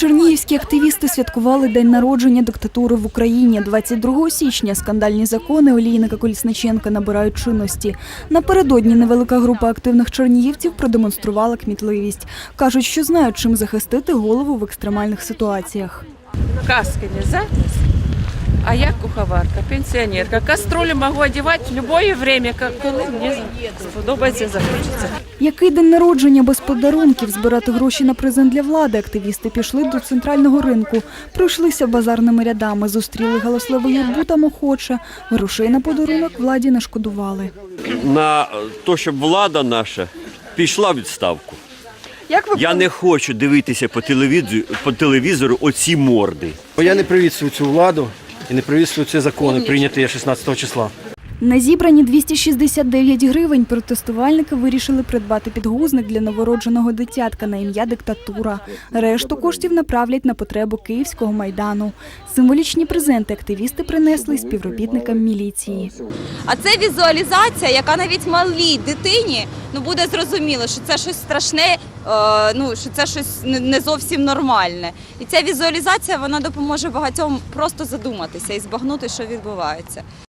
Чернігівські активісти святкували день народження диктатури в Україні. 22 січня скандальні закони Олійника Колісниченка набирають чинності. Напередодні невелика група активних чернігівців продемонструвала кмітливість. Кажуть, що знають, чим захистити голову в екстремальних ситуаціях. Каски нельзя? А я куховарка, пенсіонерка. Каструлю можу одягати в будь-яке время, ка- коли мені сподобається захочеться. Який день народження без подарунків збирати гроші на презент для влади? Активісти пішли до центрального ринку, пройшлися базарними рядами, зустріли галасливу юрбу там охоче. Грошей на подарунок владі не шкодували. на те, щоб влада наша пішла в відставку. Як ви Я не хочу дивитися по телевізору, по телевізору оці морди. Бо я не привітствую цю владу і не привітствую ці закони, прийняті 16 числа. На зібрані 269 гривень протестувальники вирішили придбати підгузник для новородженого дитятка на ім'я диктатура. Решту коштів направлять на потребу Київського майдану. Символічні презенти активісти принесли співробітникам міліції. А це візуалізація, яка навіть малій дитині ну буде зрозуміло, що це щось страшне, е, ну що це щось не- не зовсім нормальне. І ця візуалізація вона допоможе багатьом просто задуматися і збагнути, що відбувається.